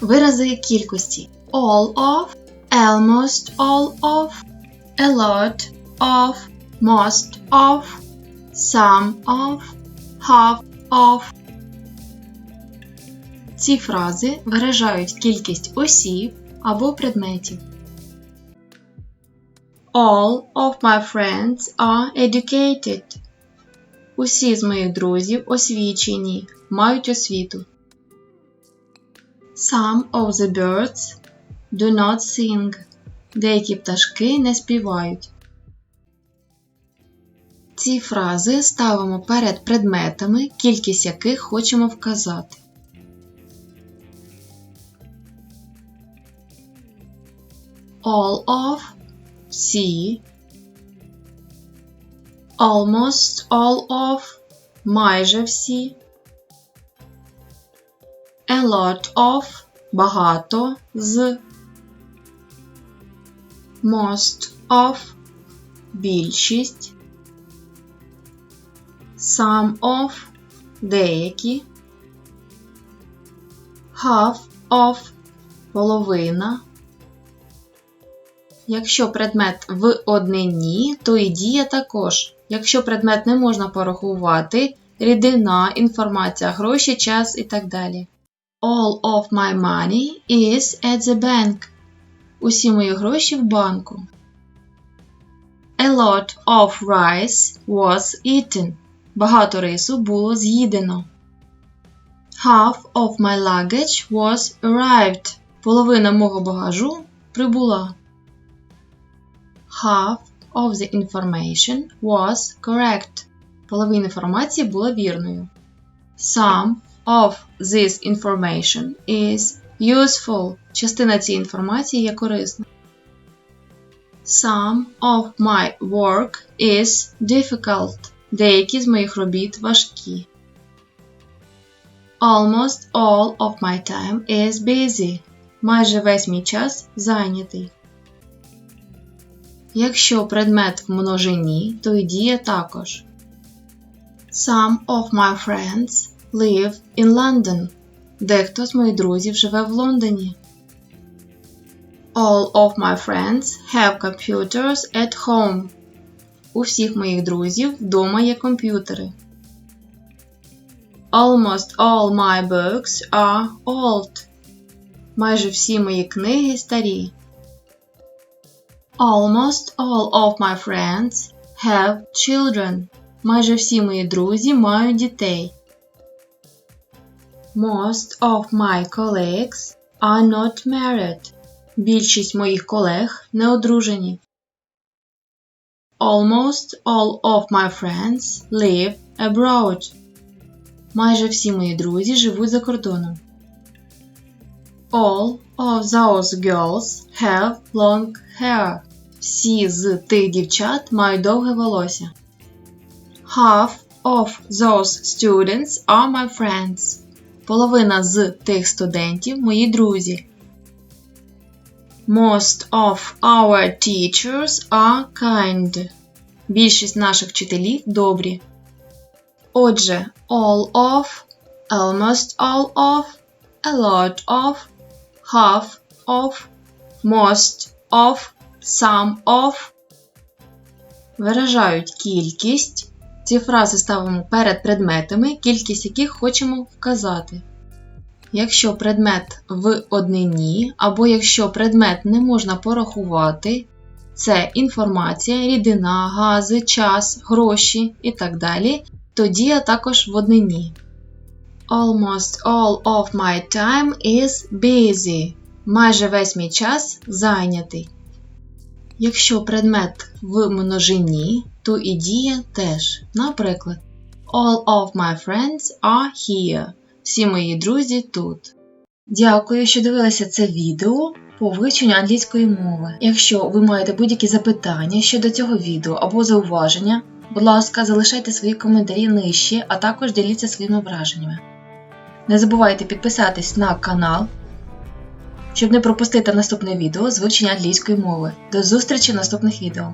Вирази кількості all of, almost all of, a lot of, most of, some of, half of. Ці фрази виражають кількість осіб або предметів. All of my friends are educated. Усі з моїх друзів освічені, мають освіту. Some of the birds do not sing. Деякі пташки не співають. Ці фрази ставимо перед предметами, кількість яких хочемо вказати. All of всі. Almost all of майже всі. A lot of багато з. Most of більшість. Some of деякі. Half of половина. Якщо предмет в однині, то і дія також. Якщо предмет не можна порахувати, рідина, інформація, гроші, час і так далі. All of my money is at the bank. Усі мої гроші в банку. A lot of rice was eaten. Багато рису було з'їдено. Half of my luggage was arrived. Половина мого багажу прибула. Half of the information was correct. Половина інформації була вірною. Some of this information is useful. Частина цієї інформації є корисна. Some of my work is difficult. Деякі з моїх робіт важкі. Almost all of my time is busy. Майже весь мій час зайнятий. Якщо предмет в множині, то і діє також. Some of my friends live in London. Дехто з моїх друзів живе в Лондоні. All of my friends have computers at home. У всіх моїх друзів вдома є комп'ютери. Almost all my books are old. Майже всі мої книги старі. Almost all of my friends have children. Майже всі мої друзі мають дітей. Most of my colleagues are not married. Більшість моїх колег не одружені. Almost all of my friends live abroad. Майже всі мої друзі живуть за кордоном. All of those girls have long hair. Всі з тих дівчат мають довге волосся. Half of those students are my friends. Половина з тих студентів мої друзі. Most of our teachers are kind. Більшість наших вчителів добрі. Отже, all of, almost all of, a lot of, half of, most of, some of виражають кількість. Ці фрази ставимо перед предметами, кількість яких хочемо вказати. Якщо предмет в однині, або якщо предмет не можна порахувати, це інформація, рідина, гази, час, гроші і так далі, то дія також в однині. Almost all of my time is busy. Майже весь мій час зайнятий. Якщо предмет в множині, то і дія теж. Наприклад, All of my friends are here. Всі мої друзі тут. Дякую, що дивилися це відео по вивченню англійської мови. Якщо ви маєте будь-які запитання щодо цього відео або зауваження, будь ласка, залишайте свої коментарі нижче, а також діліться своїми враженнями. Не забувайте підписатись на канал, щоб не пропустити наступне відео з вивчення англійської мови. До зустрічі в наступних відео!